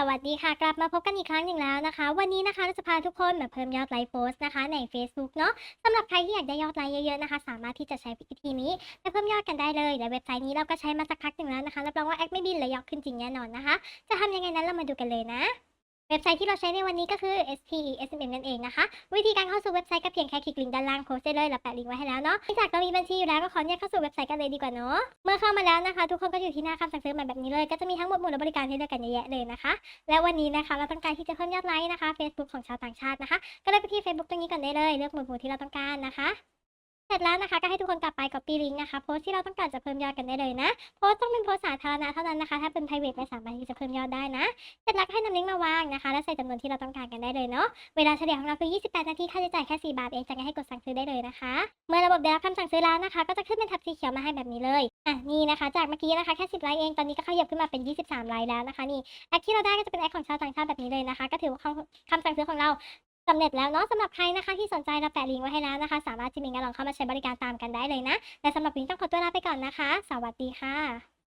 สวัสดีค่ะ กลับมาพบกันอีกครั้งหนึ่งแล้วนะคะ วันนี้นะคะเราจะพาทุกคนมาเพิ่มยอดไลค์โพสต์นะคะใน Facebook เนาะสำหรับใครที่อยากได้ยอดไลค์เยอะๆนะคะ สามารถที่จะใช้วิธีนี้ไปเพิ่มยอดกันได้เลยและเว็บไซต์นี้เราก็ใช้มาสักพักหนึ่งแล้วนะคะรับรองว่าแอคไม่บินและยอดขึ้นจริงแน่นอนนะคะ จะทำยังไงนั้นเรามาดูกันเลยนะ เว็บไซต์ที่เราใช้ในวันนี้ก็คือ SPE SMM นั่นเองนะคะ วิธีการเข้าสู่เว็บไซต์ก็เพียงแค่คลิกลิงก์ด้านล่างโพสต์ได้เลยเราแปะลิงก์ไว้ให้แล้วเนาะเนื่องจากเรามีบัญชีอยู่แล้วก็ขออนุญาตเข้าสู่เว็บไซต์กันเลยดีกว่าเนาะเมื่อเข้ามาแล้วนะคะ ทุกคนก็อยู่ที่หน้าคำสั่งซื้อใหม่แบบนี้เลย ก็จะมีทั้งหมดหมู่และบริการให้เลือกกันเยอะแยะเลยนะคะ และวันนี้นะคะเราต้องการที่จะเพิ่มยอดไลค์นะคะ Facebook ของชาวต่างชาตินะคะ ก็เลยไปที่ Facebook ตรงนี้ก่อนได้เลย เลือกหมวดหมู่ที่เราต้องการนะคะ เสร็จแล้วนะคะก็ให้ทุกคนกลับไป copy link นะคะโพสที่เราต้องการจะเพิ่มยอดกันได้เลยนะโพสต้องเป็นโพสสาธารณะเท่านั้นนะคะ ถ้าเป็น private ไม่สามารถที่จะเพิ่มยอดได้นะ เสร็จแล้วให้นำลิงก์มาวางนะคะ และใส่จำนวนที่เราต้องการกันได้เลยเนาะเวลาเฉลี่ยของเราคือ 28 นาทีค่าใช้จ่ายแค่ 4 บาทเองจะงั้นให้กดสั่งซื้อได้เลยนะคะ เมื่อระบบได้รับคำสั่งซื้อแล้วนะคะ ก็จะขึ้นเป็นแท็บสีเขียวมาให้แบบนี้เลยอะนี่นะคะ จากเมื่อกี้นะคะแค่ 10ไลค์เองตอนนี้ก็ขยับขึ้นมาเป็น 23ไลค์แล้วนะคะนี่แอคที่เราได้ก็จะเป็นแอคของชาวต่างชาติแบบนี้เลยนะคะ ก็ถือว่าคำคำสั่งซื้อของเรา สำเร็จแล้วเนาะสำหรับใครนะคะที่สนใจเราแปะลิงก์ไว้ให้แล้วนะคะ สามารถที่มีการลองเข้ามาใช้บริการตามกันได้เลยนะและสำหรับวันนี้ต้องขอตัวลาไปก่อนนะคะ สวัสดีค่ะ